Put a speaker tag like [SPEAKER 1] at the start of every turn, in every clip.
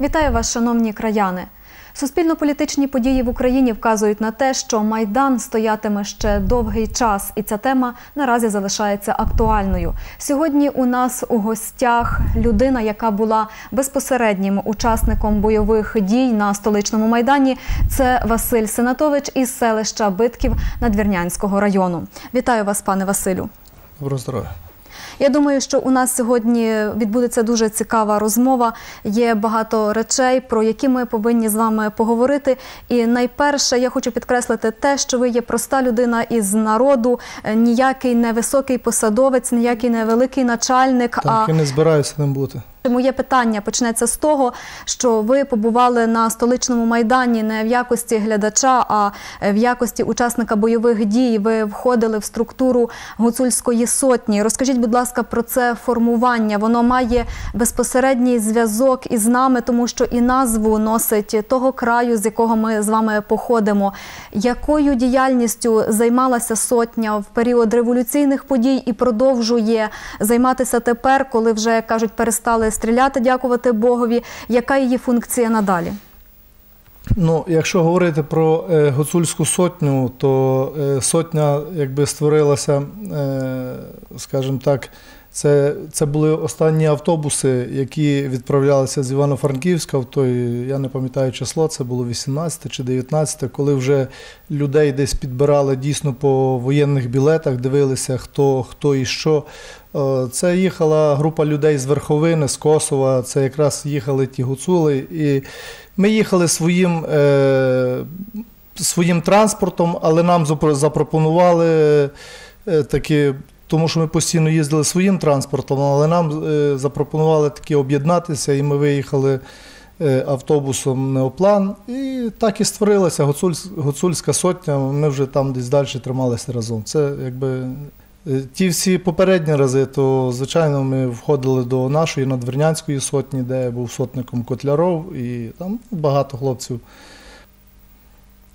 [SPEAKER 1] Вітаю вас, шановні краяни. Суспільно-політичні події в Україні вказують на те, що майдан стоятиме ще довгий час, і ця тема наразі залишається актуальною. Сьогодні у нас у гостях людина, яка була безпосереднім учасником бойових дій на столичному майдані. Це Василь Сенатович із селища Битків Надвірнянського району. Вітаю вас, пане Василю.
[SPEAKER 2] Доброго здоров'я.
[SPEAKER 1] Я думаю, що у нас сьогодні відбудеться дуже цікава розмова. Є багато речей, про які ми повинні з вами поговорити. І найперше, я хочу підкреслити те, що ви є проста людина із народу, е, ніякий не високий посадовець, ніякий не великий начальник.
[SPEAKER 2] Так,
[SPEAKER 1] а
[SPEAKER 2] я не збираюся ним бути.
[SPEAKER 1] Моє питання почнеться з того, що ви побували на столичному майдані не в якості глядача, а в якості учасника бойових дій. Ви входили в структуру гуцульської сотні. Розкажіть, будь ласка, про це формування. Воно має безпосередній зв'язок із нами, тому що і назву носить того краю, з якого ми з вами походимо. Якою діяльністю займалася сотня в період революційних подій і продовжує займатися тепер, коли вже кажуть, перестали стріляти, дякувати Богові. Яка її функція надалі?
[SPEAKER 2] Ну, якщо говорити про е, гуцульську сотню, то е, сотня якби створилася, е, скажімо так, це, це були останні автобуси, які відправлялися з Івано-Франківська в той, я не пам'ятаю число, це було 18 чи 19, коли вже людей десь підбирали дійсно по воєнних білетах, дивилися, хто, хто і що. Е, Це їхала група людей з Верховини, з Косова, це якраз їхали ті гуцули. І ми їхали своїм, е, своїм транспортом, але нам запропонували е, такі, тому що ми постійно їздили своїм транспортом, але нам е, запропонували таки об'єднатися, і ми виїхали е, автобусом Неоплан. І так і створилася гуцульсь- гуцульська сотня. Ми вже там десь далі трималися разом. Це якби. Е, Ті всі попередні рази, то звичайно ми входили до нашої надвірнянської сотні, де був сотником Котляров, і там багато хлопців.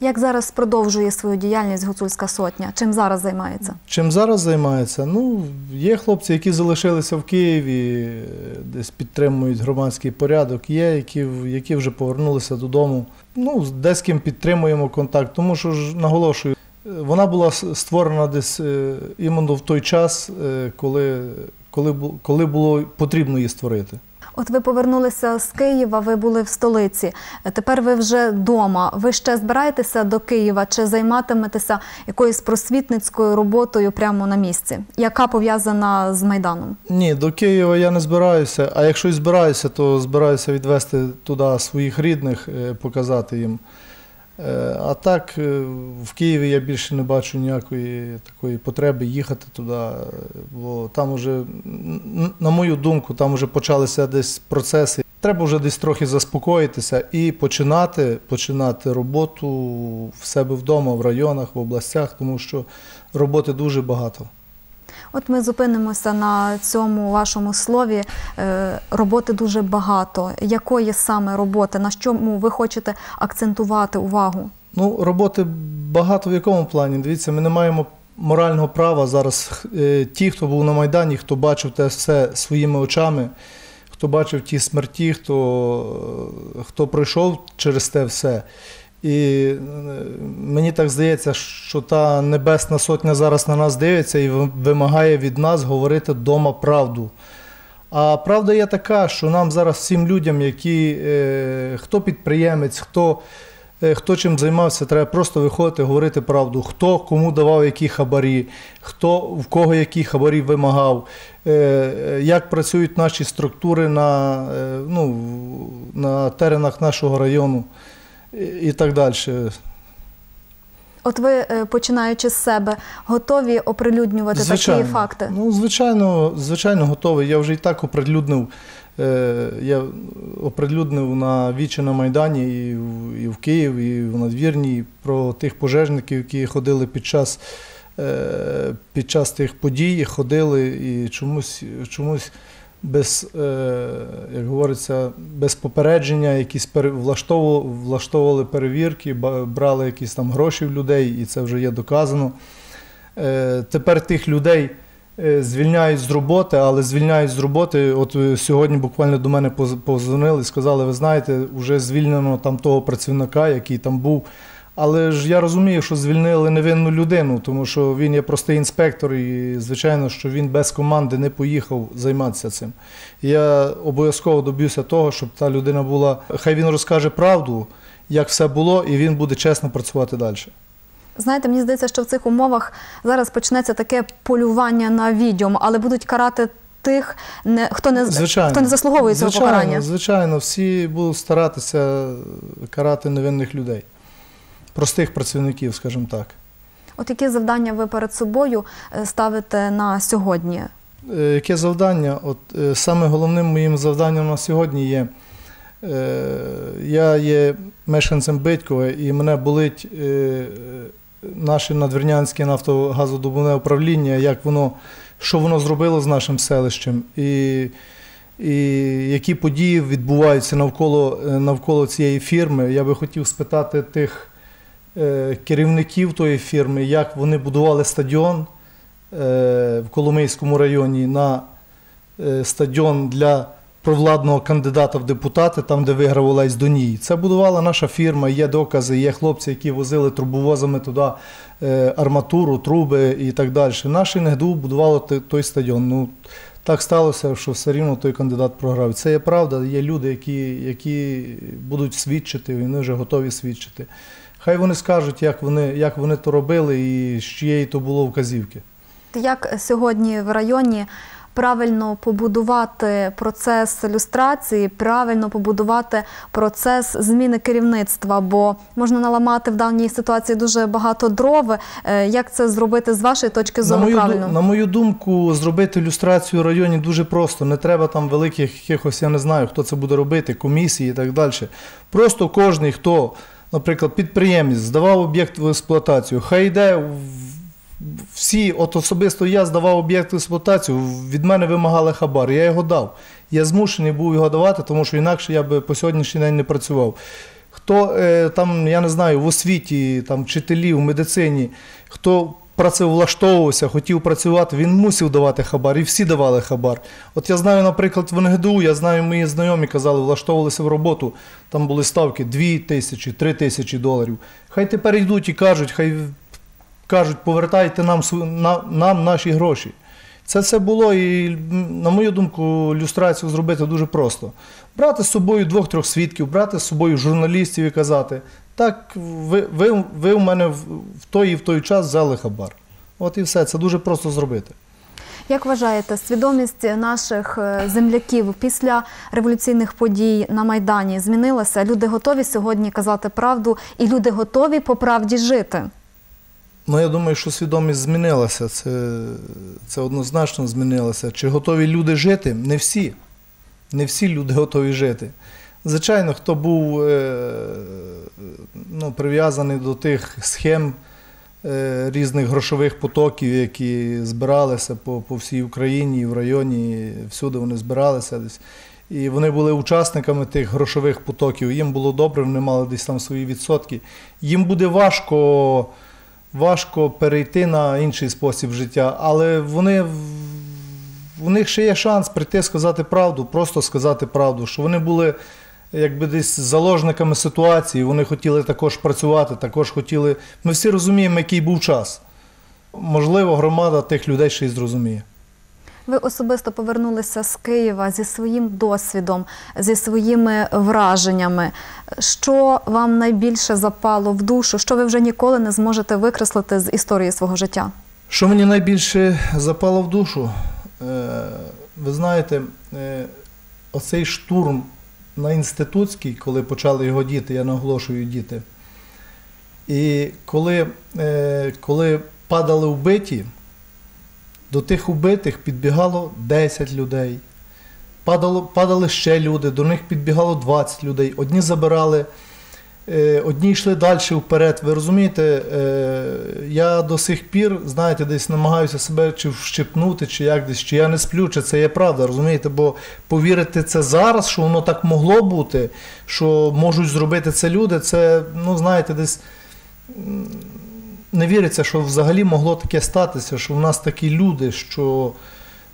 [SPEAKER 1] Як зараз продовжує свою діяльність гуцульська сотня? Чим зараз займається?
[SPEAKER 2] Чим зараз займається? Ну, є хлопці, які залишилися в Києві, е, десь підтримують громадський порядок, є, які, які вже повернулися додому. Ну, де з ким підтримуємо контакт, тому що ж наголошую, е, вона була створена десь е, іменно в той час, коли, коли, коли було потрібно її створити.
[SPEAKER 1] От ви повернулися з Києва, ви були в столиці. Тепер ви вже вдома. Ви ще збираєтеся до Києва чи займатиметеся якоюсь просвітницькою роботою прямо на місці, яка пов'язана з майданом?
[SPEAKER 2] Ні, до Києва я не збираюся, а якщо і збираюся, то збираюся відвести туди своїх рідних, е, показати їм. Е, А так, е, в Києві я більше не бачу ніякої такої потреби їхати туди, е, бо там уже, на мою думку, там вже почалися десь процеси. Треба вже десь трохи заспокоїтися і починати, починати роботу в себе вдома, в районах, в областях, тому що роботи дуже багато.
[SPEAKER 1] От ми зупинимося на цьому вашому слові. Е, Роботи дуже багато. Якої саме роботи? На чому ви хочете акцентувати увагу?
[SPEAKER 2] Ну, роботи багато в якому плані. Дивіться, ми не маємо морального права зараз. е, Ті, хто був на Майдані, хто бачив те все своїми очами, хто бачив ті смерті, хто, е, хто пройшов через те все. І е, мені так здається, що та Небесна Сотня зараз на нас дивиться і вимагає від нас говорити вдома правду. А правда є така, що нам зараз всім людям, які е, хто підприємець, хто, е, хто чим займався, треба просто виходити, говорити правду, хто кому давав які хабарі, хто в кого які хабарі вимагав, як працюють наші структури на, ну, на теренах нашого району і, так далі.
[SPEAKER 1] От ви, е, починаючи з себе, готові оприлюднювати такі факти?
[SPEAKER 2] Ну, звичайно, звичайно, готовий. Я вже і так оприлюднив. Е, я оприлюднив на Вічі на Майдані і в, і в Київ, і в Надвірні про тих пожежників, які ходили під час, е, під час тих подій, ходили і чомусь, чомусь без, е, як говориться, без попередження, якісь влаштовували, перевірки, брали якісь там гроші в людей, і це вже є доказано. Е, Тепер тих людей, е, звільняють з роботи, але звільняють з роботи. От сьогодні буквально до мене позвонили і сказали, ви знаєте, вже звільнено там того працівника, який там був. Але ж я розумію, що звільнили невинну людину, тому що він є простий інспектор, і звичайно, що він без команди не поїхав займатися цим. Я обов'язково доб'юся того, щоб та людина була. Хай він розкаже правду, як все було, і він буде чесно працювати далі.
[SPEAKER 1] Знаєте, мені здається, що в цих умовах зараз почнеться таке полювання на відьом, але будуть карати тих, хто, не,
[SPEAKER 2] Звичайно.
[SPEAKER 1] хто не заслуговує цього
[SPEAKER 2] звичайно,
[SPEAKER 1] покарання.
[SPEAKER 2] Звичайно, всі будуть старатися карати невинних людей, простих працівників, скажімо так.
[SPEAKER 1] От які завдання ви перед собою е, ставите на сьогодні?
[SPEAKER 2] Е, Яке завдання? От е, саме головним моїм завданням на сьогодні є. Я є мешканцем Битькова і мене болить наше надвірнянське нафтогазодобувне управління, як воно, що воно зробило з нашим селищем, і, і які події відбуваються навколо, навколо цієї фірми. Я би хотів спитати тих керівників тої фірми, як вони будували стадіон е, в Коломийському районі на е, стадіон для провладного кандидата в депутати, там, де виграв Олесь Доній. Це будувала наша фірма, є докази, є хлопці, які возили трубовозами туди е, арматуру, труби і так далі. Наше НГДУ будувало той стадіон. Ну, так сталося, що все рівно той кандидат програв. Це є правда, є люди, які, які будуть свідчити, вони вже готові свідчити. Хай вони скажуть, як вони, як вони то робили і з чиєї то було вказівки.
[SPEAKER 1] Як сьогодні в районі правильно побудувати процес люстрації, правильно побудувати процес зміни керівництва, бо можна наламати в даній ситуації дуже багато дров. Е, Як це зробити з вашої точки
[SPEAKER 2] На
[SPEAKER 1] зору
[SPEAKER 2] мою,
[SPEAKER 1] правильно?
[SPEAKER 2] на мою думку, зробити ілюстрацію в районі дуже просто. Не треба там великих якихось, я не знаю, хто це буде робити, комісії і так далі. Просто кожен, хто, наприклад, підприємець, здавав об'єкт в експлуатацію, хай йде всі, от особисто я здавав об'єкт в експлуатацію, від мене вимагали хабар, я його дав. Я змушений був його давати, тому що інакше я би по сьогоднішній день не працював. Хто е, там, я не знаю, в освіті, там, вчителі, в медицині, хто працевлаштовувався, хотів працювати, він мусив давати хабар, і всі давали хабар. От я знаю, наприклад, в НГДУ, я знаю, мої знайомі казали, влаштовувалися в роботу, там були ставки 2 тисячі, 3 тисячі доларів. Хай тепер йдуть і кажуть, хай кажуть, повертайте нам, нам наші гроші. Це все було, і, на мою думку, люстрацію зробити дуже просто. Брати з собою двох-трьох свідків, брати з собою журналістів і казати, так, ви, ви, ви у мене в, той і в той час взяли хабар. От і все, це дуже просто зробити.
[SPEAKER 1] Як вважаєте, свідомість наших е, земляків після революційних подій на Майдані змінилася? Люди готові сьогодні казати правду, і люди готові по правді жити?
[SPEAKER 2] Ну, я думаю, що свідомість змінилася. Це, це однозначно змінилося. Чи готові люди жити? Не всі. Не всі люди готові жити. Звичайно, хто був е, ну, прив'язаний до тих схем е, різних грошових потоків, які збиралися по, по всій Україні, в районі, всюди вони збиралися десь. І вони були учасниками тих грошових потоків. Їм було добре, вони мали десь там свої відсотки. Їм буде важко важко перейти на інший спосіб життя, але вони, у них ще є шанс прийти сказати правду, просто сказати правду, що вони були якби десь заложниками ситуації, вони хотіли також працювати, також хотіли. Ми всі розуміємо, який був час. Можливо, громада тих людей ще й зрозуміє.
[SPEAKER 1] Ви особисто повернулися з Києва зі своїм досвідом, зі своїми враженнями. Що вам найбільше запало в душу? Що ви вже ніколи не зможете викреслити з історії свого життя?
[SPEAKER 2] Що мені найбільше запало в душу? Е, Ви знаєте, е, оцей штурм на інститутський, коли почали його діти, я наголошую діти. І коли, е, коли падали вбиті, до тих убитих підбігало 10 людей. Падало, падали ще люди, до них підбігало 20 людей. Одні забирали Е, Одні йшли далі вперед. Ви розумієте, е, я до сих пір, знаєте, десь намагаюся себе чи вщипнути, чи як десь, чи я не сплю, чи це є правда, розумієте? Бо повірити це зараз, що воно так могло бути, що можуть зробити це люди, це, ну, знаєте, десь. Не віриться, що взагалі могло таке статися, що в нас такі люди, що,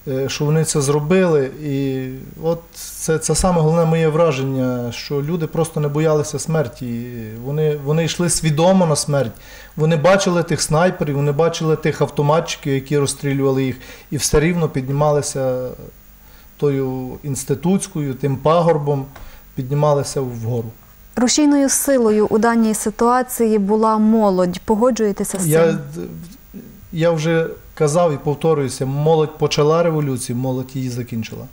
[SPEAKER 2] е, що вони це зробили. І от це, це саме головне моє враження, що люди просто не боялися смерті. Вони, вони йшли свідомо на смерть. Вони бачили тих снайперів, вони бачили тих автоматчиків, які розстрілювали їх, і все рівно піднімалися тою інститутською, тим пагорбом, піднімалися вгору.
[SPEAKER 1] Рушійною силою у даній ситуації була молодь. Погоджуєтеся з цим?
[SPEAKER 2] Я, я вже казав і повторююся, молодь почала революцію, молодь її закінчила.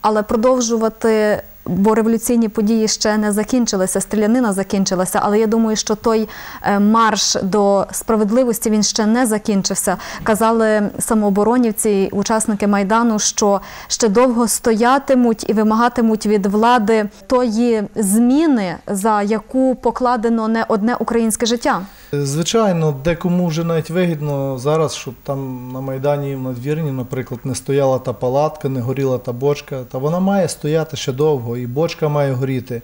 [SPEAKER 1] Але продовжувати, бо революційні події ще не закінчилися, стрілянина закінчилася. Але я думаю, що той е, марш до справедливості він ще не закінчився. Казали самооборонівці, учасники майдану, що ще довго стоятимуть і вимагатимуть від влади тої зміни, за яку покладено не одне українське життя.
[SPEAKER 2] Звичайно, декому вже навіть вигідно зараз, щоб там на Майдані в надвірні, наприклад, не стояла та палатка, не горіла та бочка. Та вона має стояти ще довго, і бочка має горіти.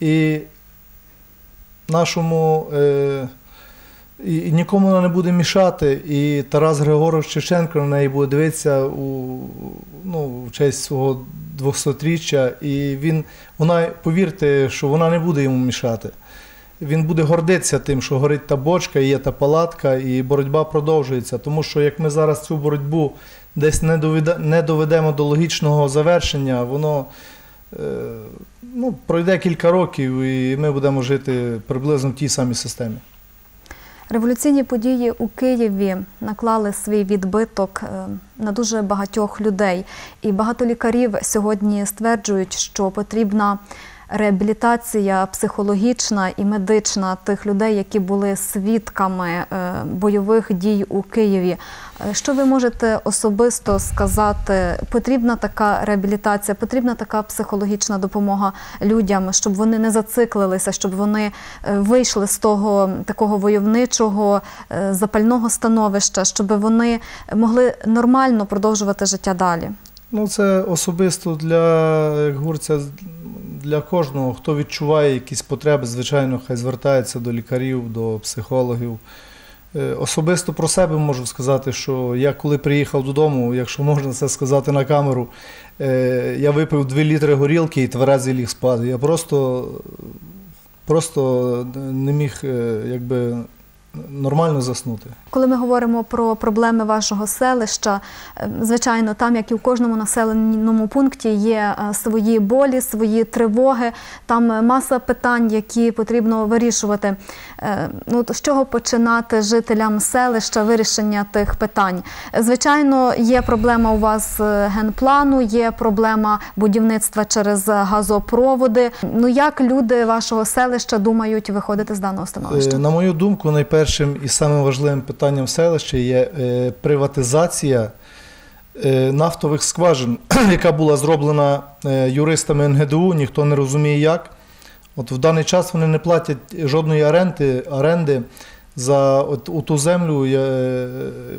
[SPEAKER 2] І нашому е, і, і нікому вона не буде мішати. І Тарас Григорович Шевченко на неї буде дивитися у, ну, в честь свого 200-річчя. І він, вона, повірте, що вона не буде йому мішати. Він буде гордитися тим, що горить та бочка, є та палатка, і боротьба продовжується. Тому що як ми зараз цю боротьбу десь не доведемо до логічного завершення, воно ну, пройде кілька років, і ми будемо жити приблизно в тій самій системі.
[SPEAKER 1] Революційні події у Києві наклали свій відбиток е, на дуже багатьох людей. І багато лікарів сьогодні стверджують, що потрібна реабілітація психологічна і медична тих людей, які були свідками е, бойових дій у Києві. Е, Що ви можете особисто сказати? Потрібна така реабілітація, потрібна така психологічна допомога людям, щоб вони не зациклилися, щоб вони е, вийшли з того такого войовничого запального становища, щоб вони могли нормально продовжувати життя далі.
[SPEAKER 2] Ну, це особисто для, як говориться, для кожного, хто відчуває якісь потреби, звичайно, хай звертається до лікарів, до психологів. Е, Особисто про себе можу сказати, що я коли приїхав додому, якщо можна це сказати на камеру, е, я випив 2 літри горілки і тверезий ліг спати. Я просто, просто не міг е, якби, нормально заснути.
[SPEAKER 1] Коли ми говоримо про проблеми вашого селища, е, звичайно, там, як і в кожному населеному пункті, є е, свої болі, свої тривоги, там е, маса питань, які потрібно вирішувати. Ну, з чого починати жителям селища вирішення тих питань? Звичайно, є проблема у вас генплану, є проблема будівництва через газопроводи. Ну як люди вашого селища думають виходити з даного становища?
[SPEAKER 2] На мою думку, найпершим і самим важливим питанням в селищі є е, приватизація е, нафтових скважин, яка була зроблена е, юристами НГДУ, ніхто не розуміє як. От в даний час вони не платять жодної оренди, оренди за от, у ту землю.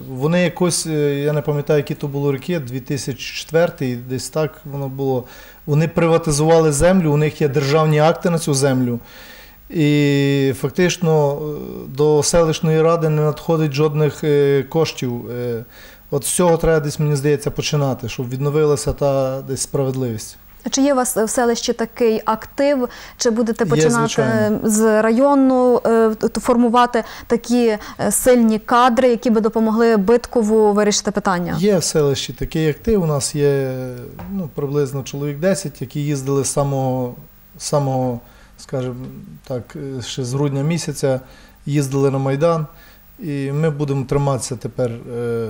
[SPEAKER 2] Вони якось, я не пам'ятаю, які то були роки, 2004, десь так воно було. Вони приватизували землю, у них є державні акти на цю землю. І фактично е, до селищної ради не надходить жодних е, коштів. Е, От з цього треба десь, мені здається, починати, щоб відновилася та десь справедливість.
[SPEAKER 1] Чи є у вас в селищі такий актив? Чи будете починати
[SPEAKER 2] звичайно.
[SPEAKER 1] з району формувати такі сильні кадри, які би допомогли Биткову вирішити питання?
[SPEAKER 2] Є в селищі такий актив. У нас є ну, приблизно чоловік 10, які їздили з самого, самого, скажімо так, е, ще з грудня місяця, їздили на Майдан. І ми будемо триматися тепер, е,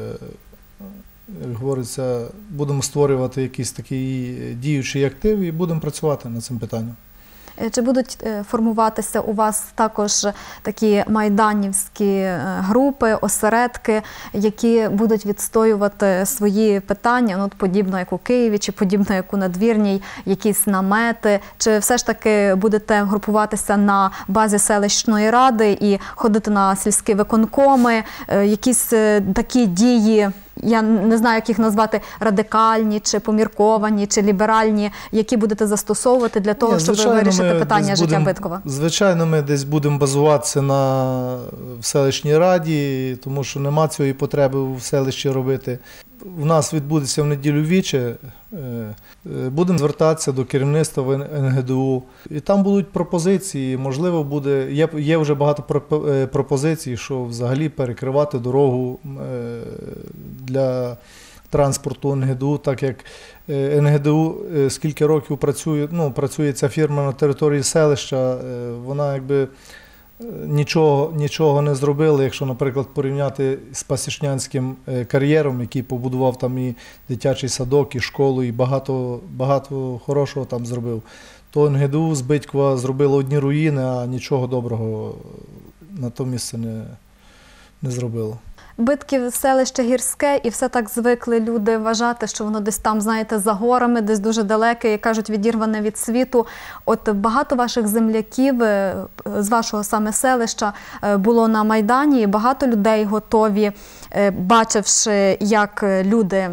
[SPEAKER 2] як говориться, будемо створювати якийсь такий діючий актив і будемо працювати над цим питанням.
[SPEAKER 1] Е, Чи будуть е, формуватися у вас також такі майданівські е, групи, осередки, які будуть відстоювати свої питання, ну от подібно як у Києві, чи подібно як у надвірній, якісь намети? Чи все ж таки будете групуватися на базі селищної ради і ходити на сільські виконкоми? Якісь такі дії, я не знаю, як їх назвати радикальні, чи помірковані, чи ліберальні, які будете застосовувати для того,
[SPEAKER 2] Ні,
[SPEAKER 1] щоб вирішити питання життя
[SPEAKER 2] будем-
[SPEAKER 1] Биткова?
[SPEAKER 2] Звичайно, ми десь будемо базуватися на в селищній раді, тому що нема цієї потреби в селищі робити. У нас відбудеться в неділю віче. е, е, Будемо звертатися до керівництва НГДУ. І там будуть пропозиції. Можливо, буде. Є, є вже багато е, пропозицій, що взагалі перекривати дорогу для транспорту НГДУ, так як НГДУ скільки років працює, ну, працює ця фірма на території селища, вона якби. Нічого, нічого не зробили, якщо, наприклад, порівняти з Пасічнянським е, кар'єром, який побудував там і дитячий садок, і школу, і багато, багато хорошого там зробив, то НГДУ з Битькова зробило одні руїни, а нічого доброго на то місце не, не зробило.
[SPEAKER 1] Битків селище гірське, і все так звикли люди вважати, що воно десь там, знаєте, за горами, десь дуже далеке, як кажуть, відірване від світу. От багато ваших земляків е, з вашого саме селища е, було на Майдані, і багато людей готові, бачивши, як люди е,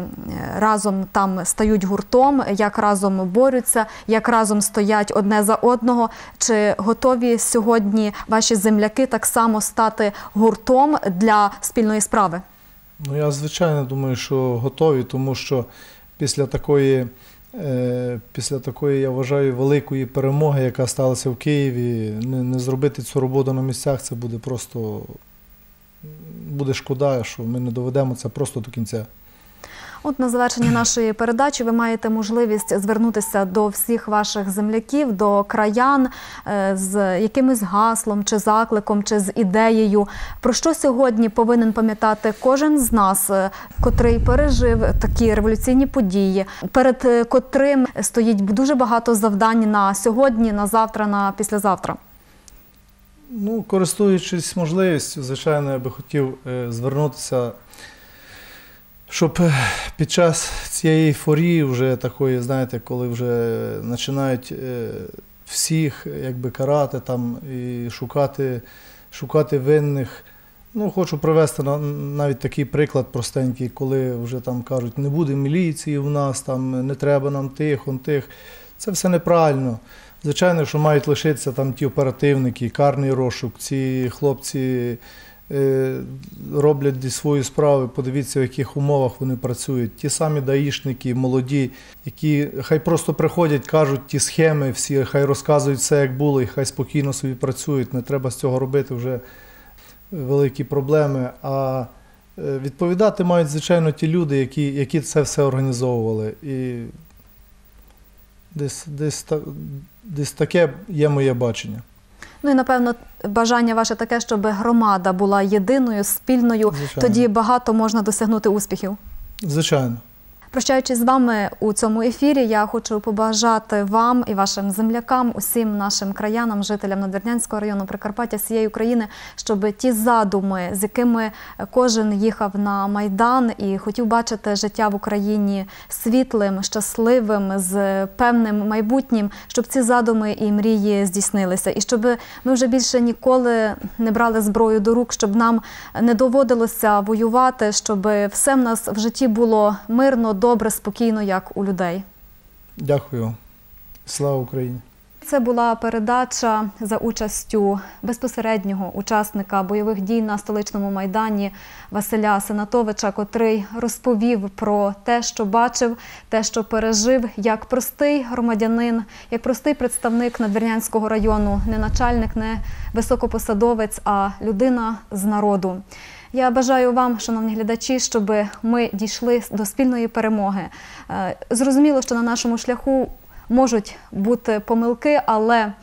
[SPEAKER 1] разом там стають гуртом, як разом борються, як разом стоять одне за одного. Чи готові сьогодні ваші земляки так само стати гуртом для спільної справи?
[SPEAKER 2] Ну, я звичайно думаю, що готові, тому що після такої, е, після такої, я вважаю, великої перемоги, яка сталася в Києві, не зробити цю роботу на місцях, це буде просто буде шкода, що ми не доведемо це просто до кінця.
[SPEAKER 1] От на завершення нашої передачі ви маєте можливість звернутися до всіх ваших земляків, до краян е, з якимось гаслом чи закликом, чи з ідеєю. Про що сьогодні повинен пам'ятати кожен з нас, е, котрий пережив такі революційні події, перед е, котрим стоїть дуже багато завдань на сьогодні, на завтра, на післязавтра.
[SPEAKER 2] Ну, користуючись можливістю, звичайно, я би хотів е, звернутися, щоб е, під час цієї ейфорії, вже такої, знаєте, коли вже починають е, всіх якби карати там і шукати, шукати винних. Ну, хочу привести навіть такий приклад простенький, коли вже там кажуть, не буде міліції у нас, там не треба нам тих, он тих. Це все неправильно. Звичайно, що мають лишитися там ті оперативники, карний розшук, ці хлопці е, роблять свої справи, подивіться, в яких умовах вони працюють. Ті самі даїшники, молоді, які хай просто приходять, кажуть ті схеми, всі, хай розказують все, як було, і хай спокійно собі працюють. Не треба з цього робити вже великі проблеми. А е, відповідати мають, звичайно, ті люди, які, які це все організовували. І десь, десь, та- десь таке є моє бачення.
[SPEAKER 1] Ну і напевно бажання ваше таке, щоб громада була єдиною, спільною.
[SPEAKER 2] Звичайно.
[SPEAKER 1] Тоді багато можна досягнути успіхів.
[SPEAKER 2] Звичайно.
[SPEAKER 1] Прощаючись з вами у цьому ефірі, я хочу побажати вам і вашим землякам, усім нашим краянам, жителям Надвірнянського району Прикарпаття всієї України, щоб ті задуми, з якими кожен їхав на майдан і хотів бачити життя в Україні світлим, щасливим, з певним майбутнім, щоб ці задуми і мрії здійснилися, і щоб ми вже більше ніколи не брали зброю до рук, щоб нам не доводилося воювати, щоб все в нас в житті було мирно, добре, спокійно, як у людей.
[SPEAKER 2] Дякую. Слава Україні!
[SPEAKER 1] Це була передача за участю безпосереднього учасника бойових дій на столичному майдані Василя Сенатовича, котрий розповів про те, що бачив, те, що пережив, як простий громадянин, як простий представник Надвірнянського району, не начальник, не високопосадовець, а людина з народу. Я бажаю вам, шановні глядачі, щоб ми дійшли до спільної перемоги. Е, Зрозуміло, що на нашому шляху можуть бути помилки, але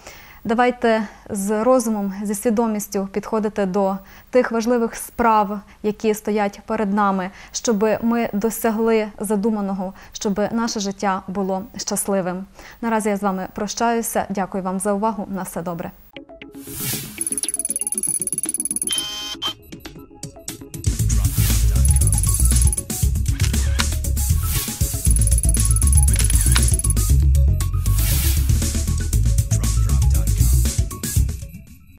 [SPEAKER 1] давайте з розумом, зі свідомістю підходити до тих важливих справ, які стоять перед нами, щоб ми досягли задуманого, щоб наше життя було щасливим. Наразі я з вами прощаюся. Дякую вам за увагу. На все добре.